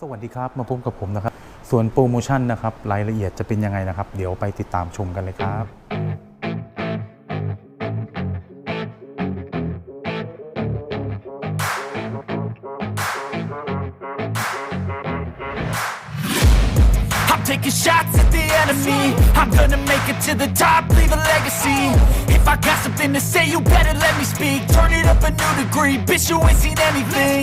สวัสดีครับ มาพบกับผมนะครับ ส่วนโปรโมชั่นนะครับ รายละเอียดจะเป็นยังไงนะครับ เดี๋ยวไปติดตามชมกันเลยครับ I'm taking shots at the enemy. I'm gonna make it to the top, leave a legacy. If I got something to say, you better let me speak. Turn it up a new degree, bitch, you ain't seen anything.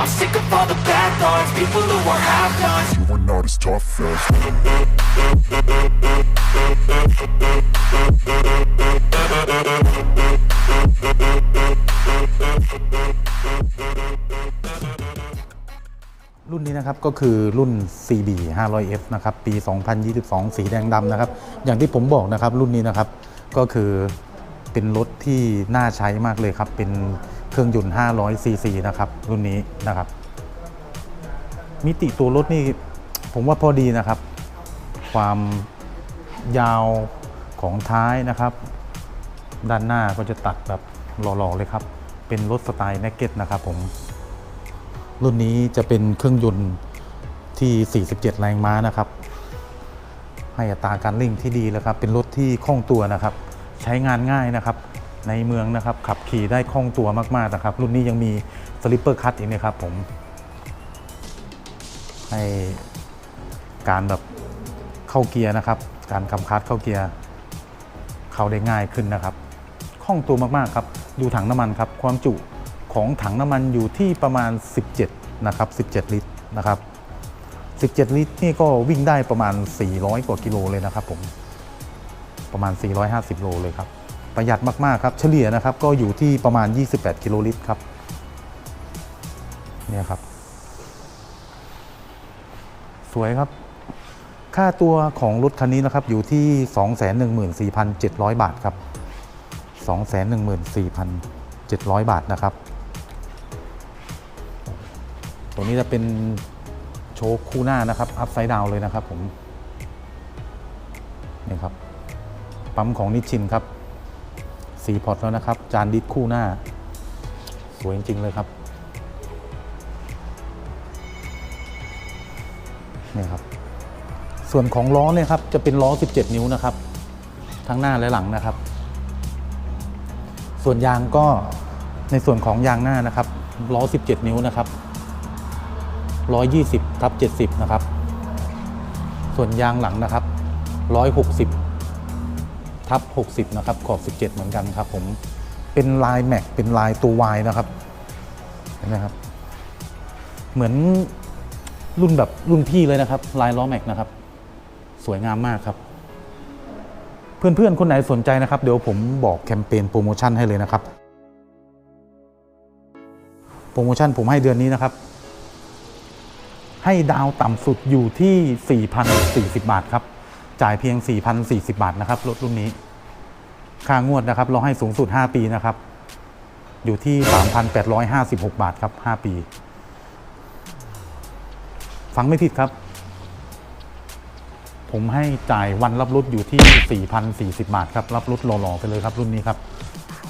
I'm sick of all the bad thoughts People who are half-nots You are not as tough as. รุ่นนี้นะครับก็คือรุ่น CB 500F นะครับปี 2022 สีแดงดำนะครับ อย่างที่ผมบอกนะครับรุ่นนี้นะครับก็คือเป็นรถที่น่าใช้มากเลยครับเป็น เครื่องยนต์ 500 cc นะครับ รุ่นนี้นะครับ มิติตัวรถนี่ผมว่าพอดีนะครับ ความยาวของท้ายนะครับ ด้านหน้าก็จะตัดแบบหล่อๆเลยครับ เป็นรถสไตล์แนกเก็ตนะครับผม รุ่นนี้จะเป็นเครื่องยนต์ที่ 47 แรงม้านะครับ ให้อัตราการเร่งที่ดีแล้วครับ เป็นรถที่คล่องตัวนะครับ ใช้งานง่ายนะครับ ในเมืองนะครับ ขับขี่ได้คล่องตัวมากๆนะครับ รุ่นนี้ยังมีสลิปเปอร์คัตอีกนะครับผม ให้การแบบเข้าเกียร์นะครับ การคำคัดเข้าเกียร์เข้าได้ง่ายขึ้นนะครับคล่องตัวมากๆครับ ดูถังน้ำมันครับ ความจุของถังน้ำมันอยู่ที่ประมาณ 17 นะครับ 17 ลิตรนะครับ 17 ลิตรนี่ก็วิ่งได้ประมาณ 400 กว่ากิโลเลยนะครับผม ประมาณ 450 โลเลยครับ ประหยัดมาก ๆ ครับ เฉลี่ยนะครับก็อยู่ที่ประมาณ 28 กิโลลิตรครับเนี่ยครับ สวยครับ ค่าตัวของรถคันนี้นะครับอยู่ที่ 214,700 บาทครับ 214,700 บาทนะครับตัวนี้จะเป็นโชว์คู่หน้านะครับ อัพไซด์ดาวเลยนะครับผมนี่ครับ ปั๊มของนิชชินครับ สีพอร์ตแล้วนะครับ จานดิสคู่หน้า สวยจริง ๆ เลยครับนี่ครับ ส่วนของล้อเนี่ยครับจะเป็นล้อ 17 นิ้วนะครับ ทั้งหน้าและหลังนะครับ ส่วนยางก็ในส่วนของยางหน้านะครับล้อ 17 นิ้วนะครับ 120ทับ70 นะครับ ส่วนยางหลังนะครับ 160 ทับ60 นะครับ ขอบ 17 เหมือนกันครับผมเป็นลายแม็กเป็นลายตัววายนะครับเห็นไหมครับ เหมือนรุ่นแบบรุ่นพี่เลยนะครับ ลายล้อแม็กนะครับ สวยงามมากครับ เพื่อนๆ คนไหนสนใจนะครับ เดี๋ยวผมบอกแคมเปญโปรโมชั่นให้เลยนะครับ โปรโมชั่นผมให้เดือนนี้นะครับ ให้ดาวต่ำสุดอยู่ที่ 4,040 บาทครับ จ่ายเพียง 4,040 บาทนะครับรถรุ่นนี้ ค่างวดนะครับ เราให้สูงสุด 5 ปีนะครับ อยู่ที่ 3,856 บาทครับ 5 ปี ฟังไม่ผิดครับ ผมให้จ่ายวันรับรถอยู่ที่ 4,040 บาทครับ รับรถหล่อๆไปเลยครับ รุ่นนี้ครับ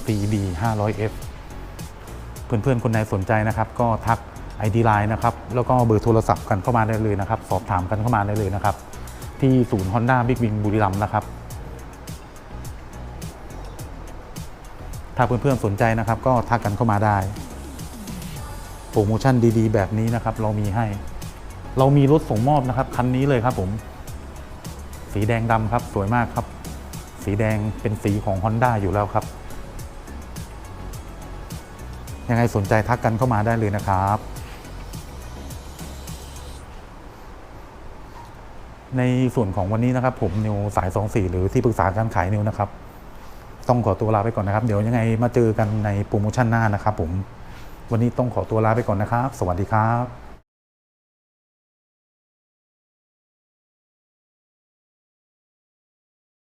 CB 500F เพื่อนๆ คนไหนสนใจนะครับ ก็ทัก ID Line นะครับ แล้วก็เบอร์โทรศัพท์กันเข้ามาได้เลยนะครับ สอบถามกันเข้ามาได้เลยนะครับ ที่ศูนย์ Honda Big Wing บุรีรัมย์นะครับ ถ้าเพื่อนๆสนใจนะครับ ก็ทักกันเข้ามาได้ โปรโมชั่นดีๆ แบบนี้นะครับ เรามีให้ เรามีรถส่งมอบนะครับ คันนี้เลยครับผม สีแดงดำครับ สวยมากครับ สีแดงเป็นสีของ Honda อยู่แล้วครับยังไงสนใจทักกันเข้ามาได้เลยนะครับ ในส่วนของวันนี้นะครับ ผมนิวสาย24หรือที่ปรึกษาการขายนิวนะครับ ต้องขอตัวลาไปก่อนนะครับ เดี๋ยวยังไงมาเจอกันในโปรโมชั่นหน้านะครับ ผม วันนี้ต้องขอตัวลาไปก่อนนะครับ สวัสดีครับ